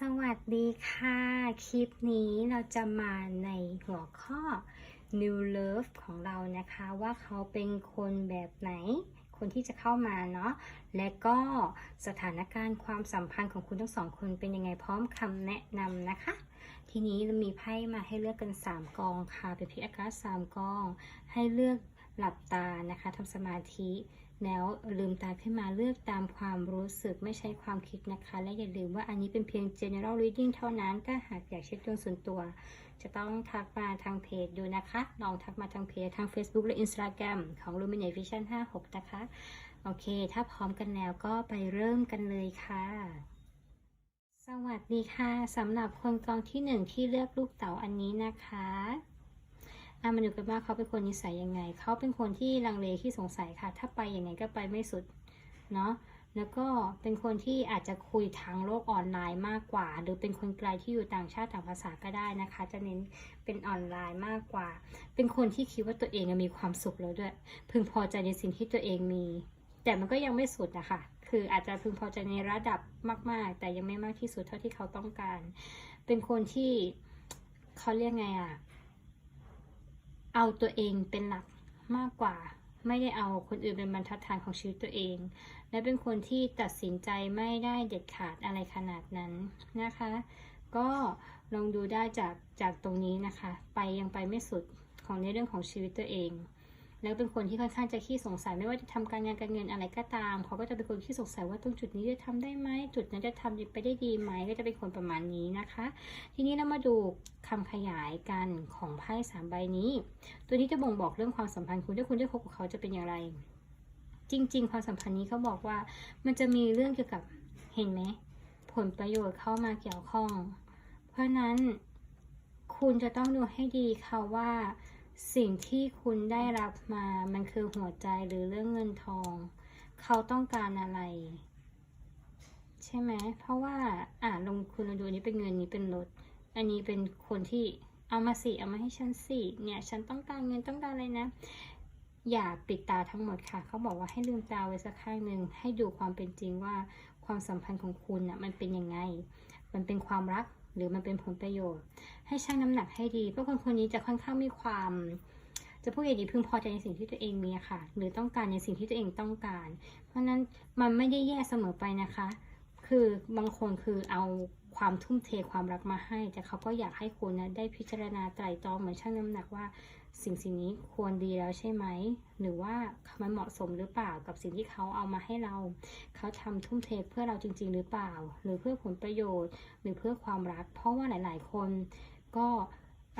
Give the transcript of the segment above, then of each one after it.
สวัสดีค่ะ คลิปนี้เราจะมาในหัวข้อ New Love ของเรานะคะว่าเขาเป็นคนแบบไหน คนที่จะเข้ามาเนาะและก็สถานการณ์ความสัมพันธ์ของคุณทั้งสองคนเป็นยังไงพร้อมคำแนะนำนะคะ ทีนี้เรามีไพ่มาให้เลือกกัน 3 กองค่ะ เป็นพิอากาศ3กอง ให้เลือก หลับตานะคะทำสมาธิ แล้วลืมตาขึ้นมาเลือกตามความรู้สึกไม่ใช่ความคิดนะคะ และอย่าลืมว่าอันนี้เป็นเพียง general reading เท่านั้นถ้าหากอยากเช็คดวงส่วนตัว จะต้องทักมาทางเพจดูนะคะ ลองทักมาทางเพจทาง Facebook และ Instagram ของ Luminate Vision 56 นะคะ โอเค ถ้าพร้อมกันแล้วก็ไปเริ่มกันเลยค่ะสวัสดีค่ะสำหรับคนกองที่หนึ่งที่เลือกลูกเต๋าอันนี้นะคะ อะมาดูกันว่าเขาเป็นคนนิสัยยังไง เขาเป็นคนที่ลังเลที่สงสัยค่ะ ถ้าไปยังไงก็ไปไม่สุดเนาะแล้วก็เป็นคนที่อาจจะคุยทางโลกออนไลน์มากกว่า หรือเป็นคนไกลที่อยู่ต่างชาติต่างภาษาก็ได้นะคะ จะเน้นเป็นออนไลน์มากกว่า เป็นคนที่คิดว่าตัวเองมีความสุขแล้วด้วย พึงพอใจในสิ่งที่ตัวเองมี แต่มันก็ยังไม่สุดนะคะคืออาจจะพึงพอใจในระดับมาก ๆ แต่ยังไม่มากที่สุดเท่าที่เขาต้องการ เป็นคนที่เขาเรียกไงอะ เอาตัวเองเป็นหลักมากกว่า ไม่ได้เอาคนอื่นเป็นบรรทัดฐานของชีวิตตัวเอง และเป็นคนที่ตัดสินใจไม่ได้เด็ดขาดอะไรขนาดนั้นนะคะ ก็ลองดูได้จากจากตรงนี้นะคะ ไปยังไปไม่สุดของในเรื่องของชีวิตตัวเอง แล้วเป็นคนที่ค่อนข้างจะขี้สงสัยไม่ว่าจะทำการงานการเงินอะไรก็ตาม เขาก็จะเป็นคนขี้สงสัยว่าตรงจุดนี้จะทำได้ไหมจุดนั้นจะทำไปได้ดีไหมก็จะเป็นคนประมาณนี้นะคะ ทีนี้เรามาดูคำขยายกันของไพ่สามใบนี้ ตัวนี้จะบ่งบอกเรื่องความสัมพันธ์คุณถ้าคุณได้คบกับเขาจะเป็นอย่างไร จริง ๆ ความสัมพันธ์นี้เขาบอกว่า มันจะมีเรื่องเกี่ยวกับเห็นไหมผลประโยชน์เข้ามาเกี่ยวข้อง เพราะฉะนั้นคุณจะต้องดูให้ดีค่ะว่า สิ่งที่คุณได้รับมามันคือหัวใจหรือเรื่องเงินทอง เขาต้องการอะไร ใช่ไหม เพราะว่าอ่าลงคุณลองดูนี้เป็นเงินนี้เป็นรถ อันนี้เป็นคนที่เอามาสิเอามาให้ฉันสิเนี่ย ฉันต้องการเงินต้องการอะไรนะ อย่าปิดตาทั้งหมดค่ะ เขาบอกว่าให้ลืมตาไว้สักข้างหนึ่งให้ดูความเป็นจริงว่าความสัมพันธ์ของคุณน่ะมันเป็นยังไง มันเป็นความรัก หรือมันเป็นผลประโยชน์ ให้ชั่งน้ำหนักให้ดีเพราะคนคนนี้จะค่อนข้างมีความ จะพูดอย่างนี้พึงพอใจในสิ่งที่ตัวเองมีค่ะ หรือต้องการในสิ่งที่ตัวเองต้องการ เพราะฉะนั้นมันไม่ได้แย่เสมอไปนะคะ คือบางคนคือเอา ความทุ่มเทความรักมาให้ แต่เขาก็อยากให้คุณนะได้พิจารณาไตร่ตรองเหมือนชั่งน้ำหนักว่าสิ่งสิ่งนี้ควรดีแล้วใช่ไหม หรือว่ามันเหมาะสมหรือเปล่ากับสิ่งที่เขาเอามาให้เรา เขาทำทุ่มเทเพื่อเราจริง ๆ หรือเปล่า หรือเพื่อผลประโยชน์ หรือเพื่อความรัก เพราะว่าหลาย ๆ คนก็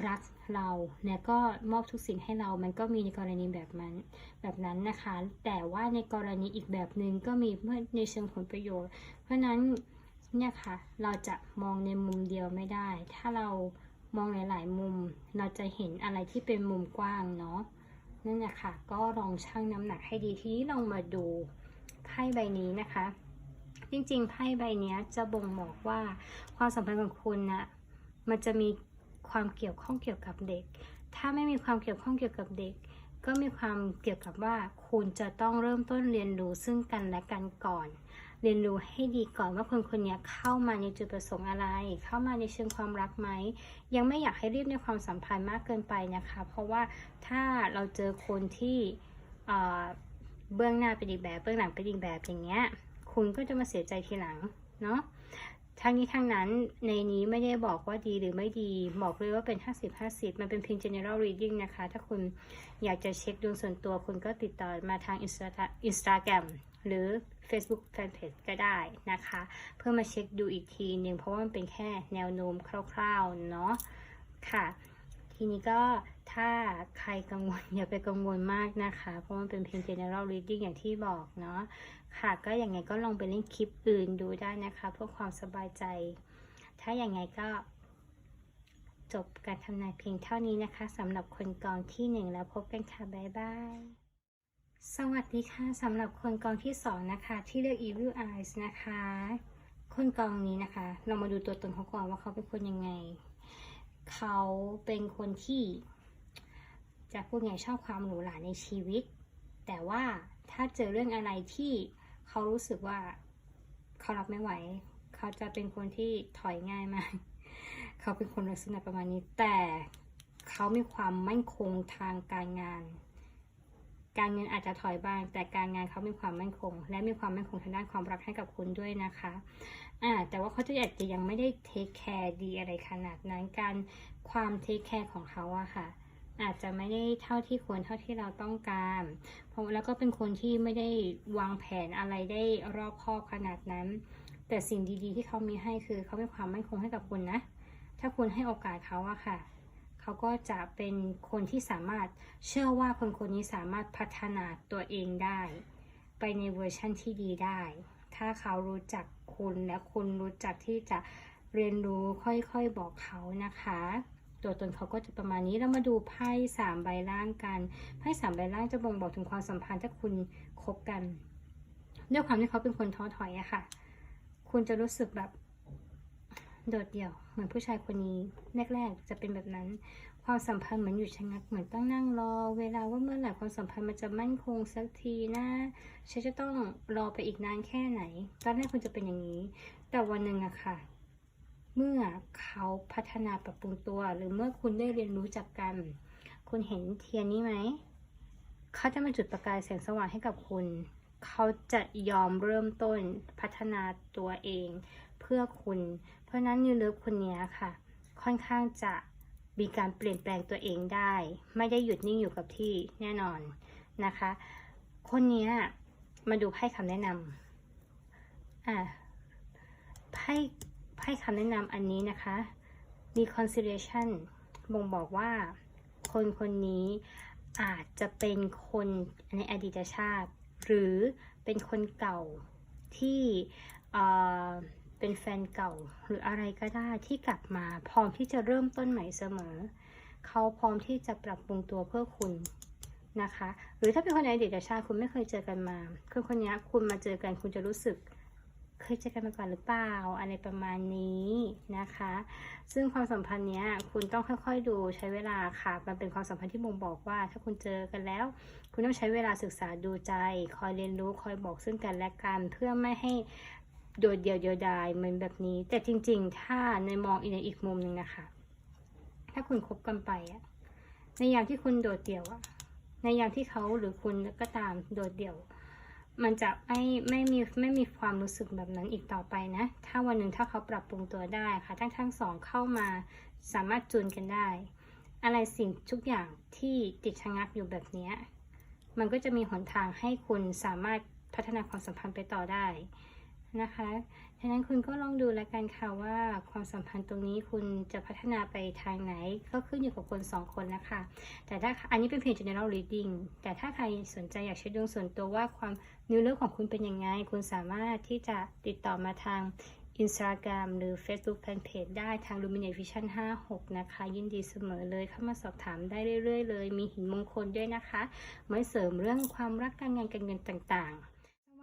รักเราและก็มอบทุกสิ่งให้เรา มันก็มีในกรณีแบบนั้นแบบนั้นนะคะ แต่ว่าในกรณีอีกแบบหนึ่งก็มีเมื่อในเชิงผลประโยชน์ เพราะฉะนั้น เนี่ยค่ะเราจะมองในมุมเดียวไม่ได้ ถ้าเรามองหลายๆมุม เราจะเห็นอะไรที่เป็นมุมกว้างเนาะนั่นแหละค่ะ ก็ลองชั่งน้ำหนักให้ดีทีนี้ลองมาดูไพ่ใบนี้นะคะ จริงๆไพ่ใบนี้จะบ่งบอกว่าความสัมพันธ์ของคุณนะมันจะมีความเกี่ยวข้องเกี่ยวกับเด็ก ถ้าไม่มีความเกี่ยวข้องเกี่ยวกับเด็ก ก็มีความเกี่ยวกับว่าคุณจะต้องเริ่มต้นเรียนรู้ซึ่งกันและกันก่อน เรียนรู้ให้ดีก่อนว่าคนคนนี้เข้ามาในจุดประสงค์อะไร เข้ามาในเชิงความรักไหม ยังไม่อยากให้รีบในความสัมพันธ์มากเกินไปนะคะ เพราะว่าถ้าเราเจอคนที่เบื้องหน้าเป็นอีกแบบ เบื้องหลังเป็นอีกแบบอย่างเงี้ย คุณก็จะมาเสียใจทีหลังเนาะทั้งนี้ทั้งนั้นในนี้ไม่ได้บอกว่าดีหรือไม่ดี บอกเลยว่าเป็น 50-50 มันเป็นเพียง general reading นะคะ ถ้าคุณอยากจะเช็คดวงส่วนตัว คุณก็ติดต่อมาทาง Insta- Instagram หรือ Facebook Fanpage ก็ได้นะคะ เพื่อมาเช็คดูอีกทีหนึ่งเพราะว่ามันเป็นแค่แนวโน้มคร่าวๆเนาะค่ะ ทีนี้ก็ถ้าใครกังวลอย่าไปกังวลมากนะคะ เพราะมันเป็นเพียง general reading อย่างที่บอกเนาะค่ะ ก็อย่างไงก็ลองไปเล่นคลิปอื่นดูได้นะคะ เพื่อความสบายใจ ถ้าอย่างไงก็จบการทำนายเพียงเท่านี้นะคะสำหรับคนกองที่หนึ่งแล้วพบกันค่ะ บ๊ายบาย สวัสดีค่ะสำหรับคนกองที่สองนะคะ ที่เลือก Evil Eyes นะคะ คนกองนี้นะคะ เรามาดูตัวตนเขาก่อนว่าเขาเป็นคนยังไง เขาเป็นคนที่ จะพูดไงชอบความหรูหราในชีวิต แต่ว่าถ้าเจอเรื่องอะไรที่เขารู้สึกว่าเขารับไม่ไหว เขาจะเป็นคนที่ถอยง่ายมาก เขาเป็นคนลักษณะประมาณนี้ แต่เขามีความมั่นคงทางการงาน การเงินอาจจะถอยบ้าง แต่การงานเขามีความมั่นคง และมีความมั่นคงทางด้านความรักให้กับคุณด้วยนะคะอ่าแต่ว่าเขาจะอาจจะยังไม่ได้เทคแคร์ดีอะไรขนาดนั้นการความเทคแคร์ของเขาอะค่ะ อาจจะไม่ได้เท่าที่ควรเท่าที่เราต้องการเพราะแล้วก็เป็นคนที่ไม่ได้วางแผนอะไรได้รอบคอบขนาดนั้น แต่สิ่งดีๆ ที่เขามีให้คือเขาเป็นความมั่นคงให้กับคุณนะ ถ้าคุณให้โอกาสเขาอะค่ะ เขาก็จะเป็นคนที่สามารถเชื่อว่าคนคนนี้สามารถพัฒนาตัวเองได้ ไปในเวอร์ชั่นที่ดีได้ ถ้าเขารู้จักคุณและคุณรู้จักที่จะเรียนรู้ค่อยๆบอกเขานะคะ ตัวตนเขาก็จะประมาณนี้เรามาดูไพ่สามใบล่างกันไพ่สามใบล่างจะบ่งบอกถึงความสัมพันธ์ถ้าคุณคบกัน ด้วยความที่เขาเป็นคนท้อถอยอะค่ะ คุณจะรู้สึกแบบ โดดเดี่ยว เหมือนผู้ชายคนนี้ แรกๆ จะเป็นแบบนั้น ความสัมพันธ์เหมือนอยู่ชะงัก เหมือนต้องนั่งรอ เวลาว่าเมื่อไหร่ความสัมพันธ์มันจะมั่นคงสักทีนะฉันจะต้องรอไปอีกนานแค่ไหน ตอนแรกคุณจะเป็นอย่างนี้ แต่วันหนึ่งอะค่ะ เมื่อเขาพัฒนาปรับปรุงตัว หรือเมื่อคุณได้เรียนรู้จักกัน คุณเห็นเทียนนี้ไหม เขาจะมาจุดประกายแสงสว่างให้กับคุณ เขาจะยอมเริ่มต้นพัฒนาตัวเอง เพื่อคุณ เพราะนั้นนิวเลิฟคนนี้ค่ะ ค่อนข้างจะมีการเปลี่ยนแปลงตัวเองได้ ไม่ได้หยุดนิ่งอยู่กับที่แน่นอนนะคะ คนนี้มาดูไพ่คำแนะนำอะไพ่ไพ่คำแนะนำอันนี้นะคะ reconciliation บ่งบอกว่า คนคนนี้อาจจะเป็นคนในอดีตชาติ หรือเป็นคนเก่าที่ เป็นแฟนเก่าหรืออะไรก็ได้ที่กลับมาพร้อมที่จะเริ่มต้นใหม่เสมอ เขาพร้อมที่จะปรับปรุงตัวเพื่อคุณนะคะ หรือถ้าเป็นคนในอดีตชาติคุณไม่เคยเจอกันมาคนคนนี้คุณมาเจอกันคุณจะรู้สึกเคยเจอกันมาก่อนหรือเปล่าอะไรประมาณนี้นะคะ ซึ่งความสัมพันธ์เนี้ยคุณต้องค่อยๆดูใช้เวลาค่ะ มันเป็นความสัมพันธ์ที่บ่งบอกว่า ถ้าคุณเจอกันแล้ว คุณต้องใช้เวลาศึกษาดูใจ คอยเรียนรู้คอยบอกซึ่งกันและกันเพื่อไม่ให้ โดดเดี่ยวเดียวดายเหมือนแบบนี้ แต่จริง ๆ ถ้าในมองอีกในอีกมุมหนึ่งนะคะ ถ้าคุณคบกันไปอะในยามที่คุณโดดเดี่ยวอะในยามที่เขาหรือคุณก็ตามโดดเดี่ยว มันจะไม่ไม่มีไม่มีความรู้สึกแบบนั้นอีกต่อไปนะ ถ้าวันหนึ่งถ้าเขาปรับปรุงตัวได้ค่ะ ทั้งทั้งสองเข้ามาสามารถจูนกันได้ อะไรสิ่งทุกอย่างที่ติดชะงักอยู่แบบนี้มันก็จะมีหนทางให้คุณสามารถพัฒนาความสัมพันธ์ไปต่อได้ นะคะ ฉะนั้นคุณก็ลองดูแล้วกันค่ะว่าความสัมพันธ์ตรงนี้คุณจะพัฒนาไปทางไหน ก็ขึ้นอยู่กับคนสองคนนะคะ แต่ถ้าอันนี้เป็นเพียง general reading แต่ถ้าใครสนใจอยากใช้ดวงส่วนตัวว่าความนิวเลิฟของคุณเป็นยังไง คุณสามารถที่จะติดต่อมาทาง Instagram หรือ Facebook Fanpage ได้ทาง Luminate Vision 56 นะคะ ยินดีเสมอเลยเข้ามาสอบถามได้เรื่อยๆเลย มีหินมงคลด้วยนะคะ ไว้เสริมเรื่องความรักการงานการเงินต่างๆ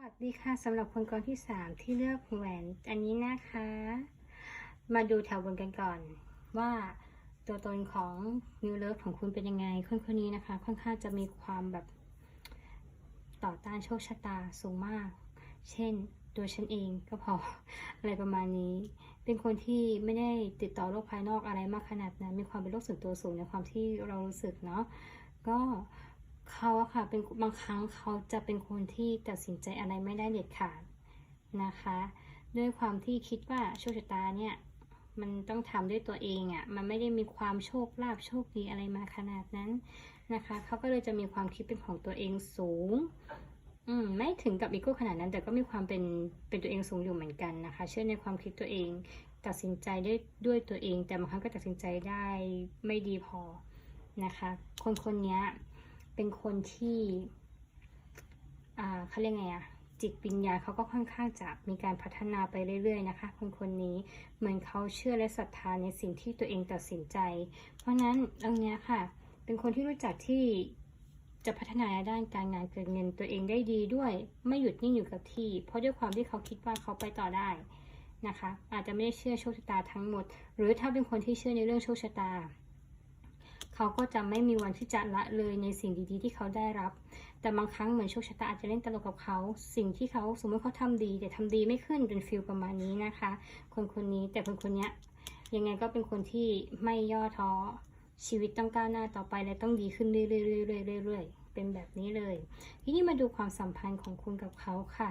วัสดีค่ะสำหรับคนกองที่ 3 ที่เลือกแหวนอันนี้นะคะ มาดูแถวบนกันก่อน ว่าตัวตนของ New Love ของคุณเป็นยังไงคนคนนี้นะคะ ค่อนข้างจะมีความแบบต่อต้านโชคชะตาสูงมาก เช่นตัวฉันเองก็พออะไรประมาณนี้ เป็นคนที่ไม่ได้ติดต่อโลกภายนอกอะไรมากขนาดนั้น มีความเป็นโลกส่วนตัวสูงในความที่เรารู้สึกเนาะก็ เขาอะค่ะเป็นบางครั้งเขาจะเป็นคนที่ตัดสินใจอะไรไม่ได้เด็ดขาดนะคะ ด้วยความที่คิดว่าโชคชะตาเนี่ยมันต้องทำด้วยตัวเองอะ่ะมันไม่ได้มีความโชคลาภโชคดีอะไรมาขนาดนั้นนะคะเขาก็เลยจะมีความคิดเป็นของตัวเองสูงอืมไม่ถึงกับอีโก้ขนาดนั้น แต่ก็มีความเป็นเป็นตัวเองสูงอยู่เหมือนกันนะคะ เชื่อในความคิดตัวเองตัดสินใจได้ด้วยตัวเอง แต่บางครั้งก็ตัดสินใจได้ไม่ดีพอนะคะ คนคนนี้ เป็นคนที่อ่าเขาเรียกไงอะจิตวิญญาณเขาก็ค่อนข้างจะมีการพัฒนาไปเรื่อย ๆ นะคะ คนคนนี้เหมือนเขาเชื่อและศรัทธาในสิ่งที่ตัวเองตัดสินใจ เพราะนั้นตรงเนี้ยค่ะ เป็นคนที่รู้จักที่จะพัฒนาในด้านการงานเการเงินตัวเองได้ดีด้วย ไม่หยุดนิ่งอยู่กับที่ เพราะด้วยความที่เขาคิดว่าเขาไปต่อได้นะคะ อาจจะไม่ได้เชื่อโชคชะตาทั้งหมด หรือถ้าเป็นคนที่เชื่อในเรื่องโชคชะตา เขาก็จะไม่มีวันที่จะละเลยในสิ่งดีๆ ที่เขาได้รับ แต่บางครั้งเหมือนโชคชะตาอาจจะเล่นตลกกับเขา สิ่งที่เขาสมมติเขาทำดี แต่ทำดีไม่ขึ้นเป็นฟิลประมาณนี้นะคะ คนคนนี้แต่คนคนนี้ยังไงก็เป็นคนที่ไม่ย่อท้อชีวิตต้องก้าวหน้าต่อไปและต้องดีขึ้นเรื่อยๆเรื่อยๆเรื่อยๆเป็นแบบนี้เลย ทีนี้มาดูความสัมพันธ์ของคุณกับเขาค่ะ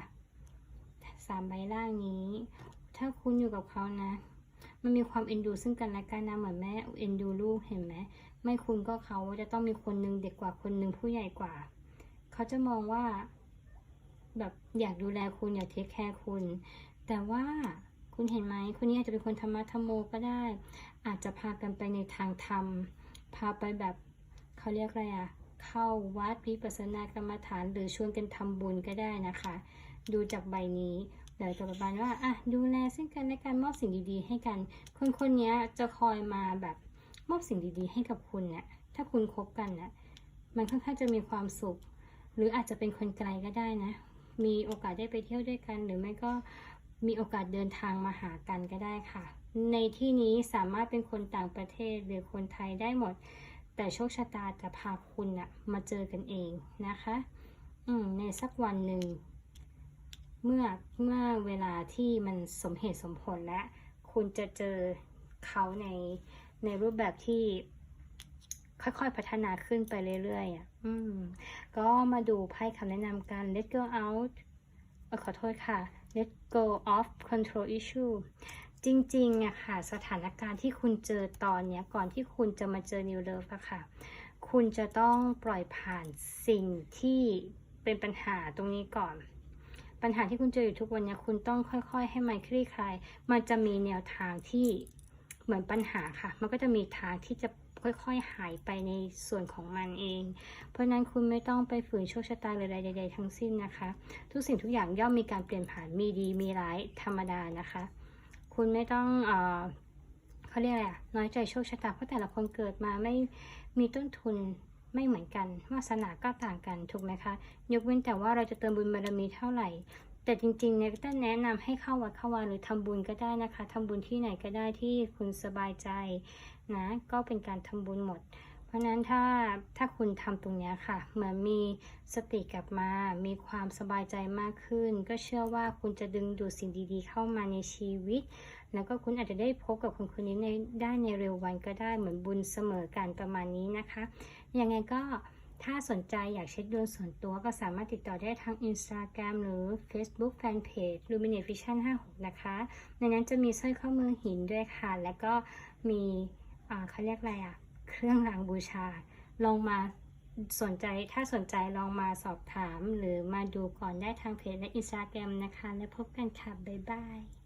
สามใบล่างนี้ ถ้าคุณอยู่กับเขานะมันมีความเอ็นดูซึ่งกันและกันนะเหมือนแม่เอ็นดูลูกเห็นไหม ไม่คุณก็เขาจะต้องมีคนหนึ่งเด็กกว่าคนหนึ่งผู้ใหญ่กว่า เขาจะมองว่า แบบอยากดูแลคุณอยากเทคแคร์คุณ แต่ว่าคุณเห็นไหมคนนี้อาจจะเป็นคนธรรมะธรรมโมก็ได้ อาจจะพากันไปในทางธรรม พาไปแบบเขาเรียกอะไรอะเข้าวัดพิปัสสนากรรมฐาน หรือชวนกันทำบุญก็ได้นะคะ ดูจากใบนี้เดี๋ยวจะประมาณว่าอะดูแลซึ่งกันและกันมอบสิ่งดีๆ ให้กัน คนคนนี้จะคอยมาแบบ มอบสิ่งดีๆ ให้กับคุณเนี่ยถ้าคุณคบกันน่ะมันค่อนข้างจะมีความสุข หรืออาจจะเป็นคนไกลก็ได้นะ มีโอกาสได้ไปเที่ยวด้วยกัน หรือไม่ก็มีโอกาสเดินทางมาหากันก็ได้ค่ะ ในที่นี้สามารถเป็นคนต่างประเทศหรือคนไทยได้หมด แต่โชคชะตาจะพาคุณอะมาเจอกันเองนะคะอืมในสักวันหนึ่งเมื่อเมื่อเวลาที่มันสมเหตุสมผลและ คุณจะเจอเขาใน ในรูปแบบที่ค่อยๆ พัฒนาขึ้นไปเรื่อยๆอะอืม ก็มาดูไพ่คำแนะนำกัน let go out เออขอโทษค่ะ let go of control issue จริงๆอะค่ะ สถานการณ์ที่คุณเจอตอนเนี้ย ก่อนที่คุณจะมาเจอ new love อะค่ะ คุณจะต้องปล่อยผ่านสิ่งที่เป็นปัญหาตรงนี้ก่อน ปัญหาที่คุณเจออยู่ทุกวันเนี้ยคุณต้องค่อย ๆ ให้มันคลี่คลาย มันจะมีแนวทางที่ เหมือนปัญหาค่ะ มันก็จะมีทางที่จะค่อยๆ หายไปในส่วนของมันเอง เพราะฉะนั้นคุณไม่ต้องไปฝืนโชคชะตาหรืออะไรใดๆทั้งสิ้นนะคะ ทุกสิ่งทุกอย่างย่อมมีการเปลี่ยนผ่าน มีดี มีร้าย ธรรมดานะคะ คุณไม่ต้องเออเขาเรียกอะไรอะน้อยใจโชคชะตา เพราะแต่ละคนเกิดมาไม่มีต้นทุนไม่เหมือนกัน วาสนาก็ต่างกัน ถูกไหมคะ ยกเว้นแต่ว่าเราจะเติมบุญบารมีเท่าไหร่ แต่จริงๆเนี่ยก็แนะนำให้เข้าวัดเข้าวาหรือทำบุญก็ได้นะคะทำบุญที่ไหนก็ได้ที่คุณสบายใจนะก็เป็นการทำบุญหมด เพราะฉะนั้นถ้าถ้าคุณทำตรงนี้ค่ะ เหมือนมีสติกลับมา มีความสบายใจมากขึ้น ก็เชื่อว่าคุณจะดึงดูดสิ่งดีๆ เข้ามาในชีวิต แล้วก็คุณอาจจะได้พบกับคนคนนี้ในได้ในเร็ววันก็ได้เหมือนบุญเสมอกันประมาณนี้นะคะยังไงก็ ถ้าสนใจอยากเช็คดวงส่วนตัวก็สามารถติดต่อได้ทาง Instagram หรือ Facebook Fanpage Luminate Vision 56 นะคะ ในนั้นจะมีสร้อยข้อมือหินด้วยค่ะ แล้วก็มีเขาเรียกอะไรอะเครื่องรางบูชา ลองมาสนใจถ้าสนใจลองมาสอบถาม หรือมาดูก่อนได้ทางเพจและ Instagram นะคะ แล้วพบกันค่ะ บ๊ายบาย